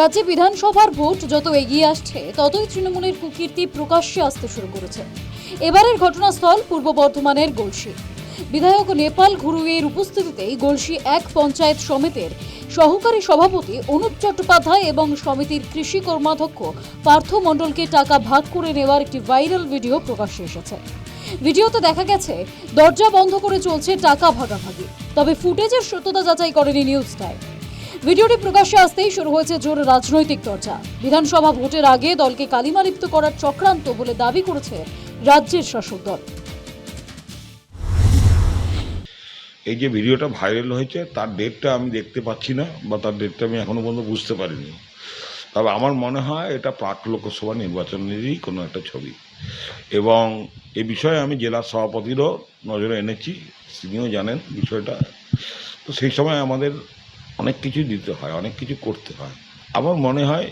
রাজ্যে বিধানসভার ভোট যত এগিয়ে আসছে, ততই তৃণমূলের কুকীর্তি প্রকাশ্যে আসতে শুরু করেছে। এবারের ঘটনাস্থল পূর্ব বর্ধমানের গলসি। বিধায়ক নেপাল ঘুরুয়ের উপস্থিতিতেই গলসি এক পঞ্চায়েত সমিতির সহকারী সভাপতি অনুপ চট্টোপাধ্যায় এবং সমিতির কৃষি কর্মাধ্যক্ষ পার্থ মণ্ডলকে টাকা ভাগ করে নেওয়ার একটি ভাইরাল ভিডিও প্রকাশ্যে এসেছে। ভিডিওতে দেখা গেছে, দরজা বন্ধ করে চলছে টাকা ভাগাভাগি। তবে ফুটেজের সত্যতা যাচাই করেনি নিউজ টাইম ভিডিওটি প্রকাশ্যে আসতেই শুরু হয়েছে জোর রাজনৈতিক চর্চা। বিধানসভা ভোটের আগে দলকে কালিমালিপ্ত করার চক্রান্ত বলে দাবি করেছে রাজ্যের শাসক দল। এই যে ভিডিওটা ভাইরাল হয়েছে, তার ডেটটা আমি দেখতে পাচ্ছি না বা তার ডেটটা আমি এখনও পর্যন্ত বুঝতে পারিনি। তবে আমার মনে হয় এটা প্রাক লোকসভা নির্বাচনেরই কোনো একটা ছবি। এবং এ বিষয়ে আমি জেলার সভাপতিরও নজরে এনেছি, তিনিও জানেন বিষয়টা। তো সেই সময় আমাদের অনেক কিছু দিতে হয় অনেক কিছু করতে হয়। আমার মনে হয়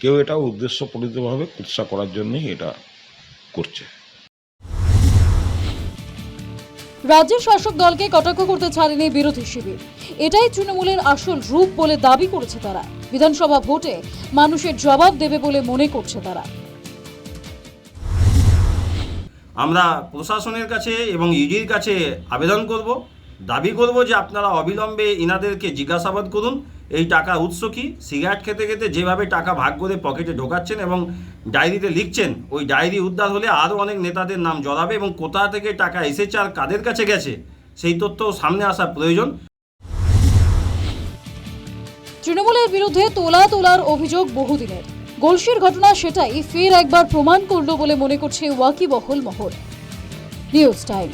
কেউ এটা উদ্দেশ্যপ্রণীতভাবে কুৎসা করার জন্যই এটা করছে। রাজ্যের শাসক দলকে কটাক্ষ করতে ছাড়েনি বিরোধী শিবির। এটাই তৃণমূলের আসল রূপ বলে দাবি করেছে তারা। বিধানসভা ভোটে মানুষের জবাব দেবে বলে মনে করছে তারা। আমরা প্রশাসনের কাছে এবং ইডির কাছে আবেদন করব। দাবি করব যে আপনারা অবিলম্বে ইনাদেরকে জিজ্ঞাসাবাদ করুন। এই টাকা উৎস কি? সিগারেট খেতে খেতে যেভাবে টাকা ভাগ করে পকেটে ঢোকাচ্ছেন এবং ডায়েরিতে লিখছেন, ওই ডায়েরি উদ্ধার হলে আরও অনেক নেতাদের নাম জড়াবে এবং কোথা থেকে টাকা এসেছে আর কাদের কাছে গেছে, সেই তথ্য সামনে আসা প্রয়োজন। তৃণমূলের বিরুদ্ধে তোলা তোলার অভিযোগ বহুদিনের। গলসির ঘটনা সেটাই ফের একবার প্রমাণ করল বলে মনে করছে ওয়াকিবহল মহল। News time.